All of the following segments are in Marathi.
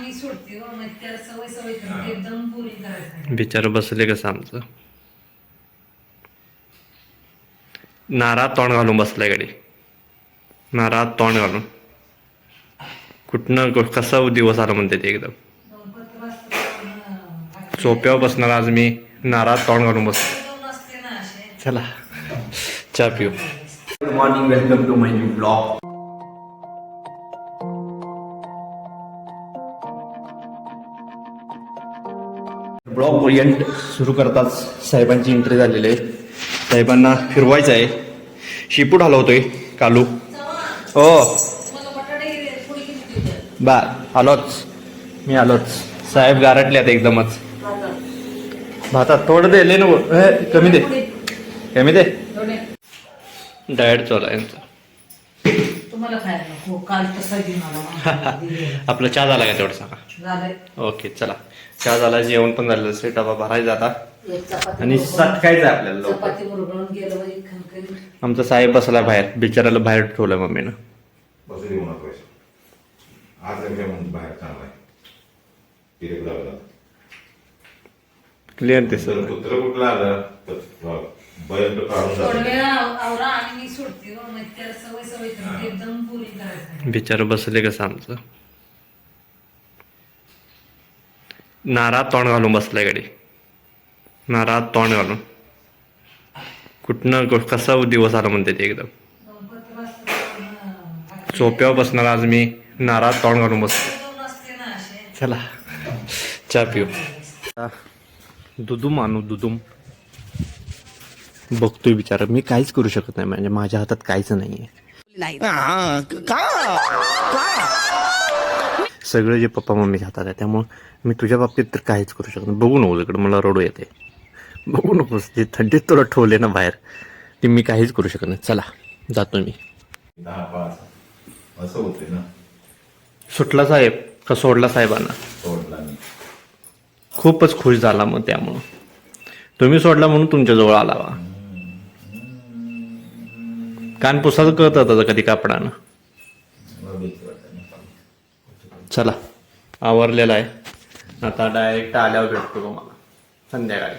मी सोडते हो, मग त्याला सवय सवय करते एकदम पुरी करायचं बिचार बसले कसं आमचं नारात तोंड घालून बसलाय गाडी. नारात तोंड घालून. कुठनं कु- कसा दिवस आला म्हणते ते एकदम. गणपती वाजता सोप्यावर बसणार आज मी. नारात तोंड घालून असते ना असे. चला. चहा पिऊ. Good morning welcome to my new blog blog orient सुरू करताच साहेबांची एंट्री झालेली आहे. साहेबांना फिरवायचं आहे. शिपूट हलवतोय कालू. हो? बा आलोच. मी आलोच. साहेब गारटले आता एकदमच. भातात थोडं दे ले ना कमी दे. कमी दे. डायट चालू आहे यांचा तुम्हाला खायला नको. काल तसा घेऊन आला. आपला चहा झाला का तेवढं सांगा? झालंय. ओके चला. चहा झाला जेवण पण झालं असेल डबा भरायचा आता. आणि सटकायचं आहे आपल्याला म्हणजे. आमचा साहेब बसला बाहेर बिचाराला बाहेर ठेवलं मम्मीनं. काय क्लिअर ते सर कुत्र कुठलं आलं? तर बैल तो काढून त्याला सवय सवय करते एकदम पुरी करायचं बिचार बसले कसं आमचं? नारात तोंड घालून बसलाय गाडी. नारात तोंड घालून. कुठनं कु- कसा दिवस आला म्हणते ते एकदम. सोप्यावर बसणार आज मी. नारात तोंड घालून बसलो दोन असते ना असे चला. चहा पिऊ. दुदुम आणू दुदुम. बघतोय बिचारा. मी काहीच करू शकत नाही म्हणजे माझ्या हातात काहीच नाहीये. सगळं जे पप्पा मम्मीच्या हातात आहे त्यामुळं मी तुझ्या बाबतीत तर काहीच करू शकत नाही. बघू नको इकडं मला रडू येते बघू नकोस जे थंडीत तुला ठेवले ना बाहेर ते मी काहीच करू शकत नाही. चला जातो मी. दहा पाच असं होते ना? सुटला साहेब का सोडला साहेबांना? सोडला मी खूपच खुश झाला मग त्यामुळं. तुम्ही सोडला म्हणून तुमच्याजवळ आला वा कान पुसाचं कळत होतं कधी कापडानं. चला आवरलेला आहे आता डायरेक्ट आल्यावर भेटतो तुम्हाला संध्याकाळी.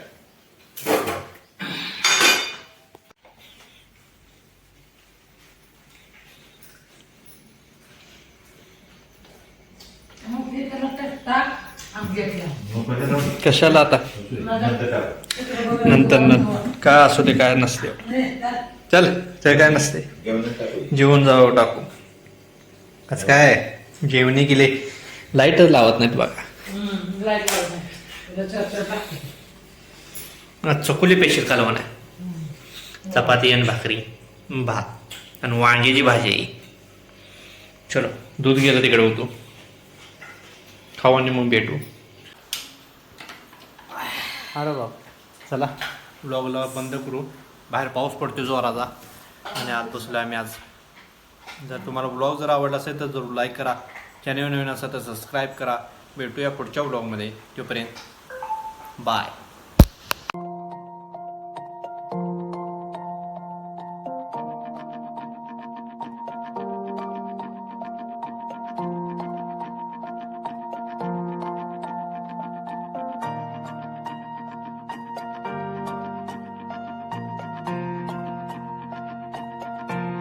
कशाला आता नंतर काय असू ते काय नसते. चल ते काय नसते. जेवण जावं टाकू. कसं काय? जेवणी गेले लाईटच लावत नाहीत बघा. चकुली पेशीर कालवण आहे चपाती आणि भाकरी भात आणि वांग्याची भाजी. आहे चलो दूध गेलं तिकडे होतो खाऊ आणि मग भेटू. अरे बाप. चला. ब्लॉगला बंद करू. बाहेर पाऊस पडतो जोराचा. आणि आज बसलो आम्ही आज. जर तुम्हाला ब्लॉग जर आवडला असेल तर जरूर लाईक करा. चॅनल नवीन असेल तर सबस्क्राईब करा. भेटूया पुढच्या ब्लॉगमध्ये तोपर्यंत बाय